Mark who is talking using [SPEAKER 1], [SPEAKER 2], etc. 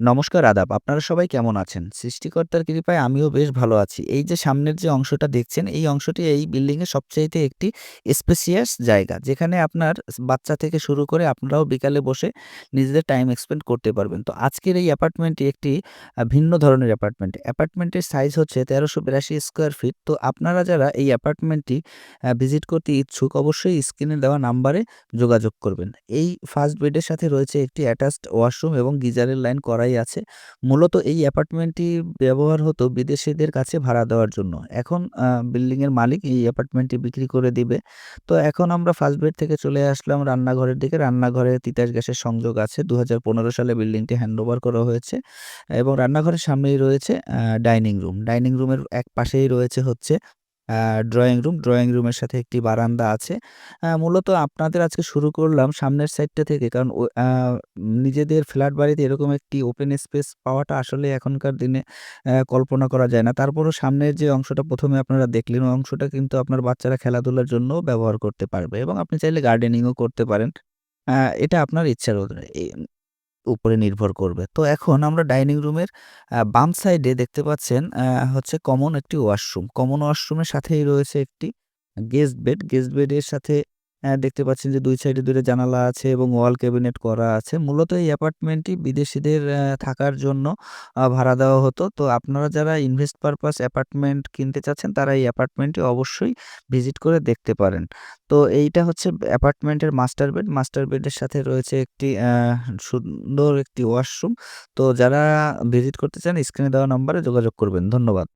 [SPEAKER 1] নমস্কার আদাব। আপনারা সবাই কেমন আছেন? সৃষ্টিকর্তার কৃপায় আমিও বেশ ভালো আছি। এই যে সামনের যে অংশটা দেখছেন, এই অংশটি এই বিল্ডিং এর সবচাইতে একটি স্পেশিয়াস জায়গা। যেখানে আপনার বাচ্চা থেকে শুরু করে আপনারাও বিকালে বসে নিজেদের টাইম স্পেন্ড করতে পারবেন। তো আজকের এই অ্যাপার্টমেন্টটি একটি ভিন্ন ধরনের অ্যাপার্টমেন্ট। অ্যাপার্টমেন্টের সাইজ হচ্ছে ১৩৮২ স্কোয়ার ফিট। তো আপনারা যারা এই অ্যাপার্টমেন্টটি ভিজিট করতে ইচ্ছুক অবশ্যই স্ক্রিনে দেওয়া নাম্বারে যোগাযোগ করবেন। এই ফার্স্ট বেডের সাথে রয়েছে একটি অ্যাটাচড ওয়াশরুম এবং গিজারের লাইন করাই আছে। মূলত এই অ্যাপার্টমেন্টটি ব্যবহার হতো বিদেশিদের কাছে ভাড়া দেওয়ার জন্য। এখন, আ বিল্ডিং এর মালিক এই অ্যাপার্টমেন্টটি বিক্রি করে দিবে। তো এখন আমরা ফার্স্ট বেড থেকে চলে আসলাম রান্নাঘরের দিকে। রান্নাঘরে তিতাস গ্যাসের সংযোগ আছে। ২০১৫ সালে বিল্ডিংটি হ্যান্ডওভার করা হয়েছে এবং রান্নাঘরের সামনেই রয়েছে ডাইনিং রুম। ডাইনিং রুমের এক পাশেই রয়েছে হচ্ছে ড্রয়িং রুম। ড্রয়িং রুমের সাথে একটি বারান্দা আছে। মূলত আপনাদের আজকে শুরু করলাম সামনের সাইডটা থেকে কারণ নিজেদের ফ্ল্যাট বাড়িতে এরকম একটি ওপেন স্পেস পাওয়াটা আসলে এখনকার দিনে কল্পনা করা যায় না। তারপরও সামনের যে অংশটা প্রথমে আপনারা দেখলেন, ওই অংশটা কিন্তু আপনার বাচ্চারা খেলাধুলার জন্যও ব্যবহার করতে পারবে এবং আপনি চাইলে গার্ডেনিংও করতে পারেন। এটা আপনার ইচ্ছার উপরে নির্ভর করবে। তো এখন আমরা ডাইনিং রুমের বাম সাইডে দেখতে পাচ্ছেন হচ্ছে কমন একটি ওয়াশরুম। কমন ওয়াশরুমের সাথেই রয়েছে একটি গেস্ট বেড। গেস্ট বেডের সাথে দেখতে পাচ্ছেন যে দুই সাইডে ২ টা জানালা আছে এবং ওয়াল ক্যাবিনেট করা আছে। মূলত এই অ্যাপার্টমেন্টটি বিদেশিদের থাকার জন্য ভাড়া দেওয়া হতো। তো আপনারা যারা ইনভেস্ট পারপাস অ্যাপার্টমেন্ট কিনতে চাচ্ছেন, তারা এই অ্যাপার্টমেন্টটি অবশ্যই ভিজিট করে দেখতে পারেন। তো এইটা হচ্ছে অ্যাপার্টমেন্টের মাস্টার বেড। মাস্টার বেডের সাথে রয়েছে একটি সুন্দর একটি ওয়াশরুম। তো যারা ভিজিট করতে চান, স্ক্রিনে দেওয়া নম্বরে যোগাযোগ করবেন। ধন্যবাদ।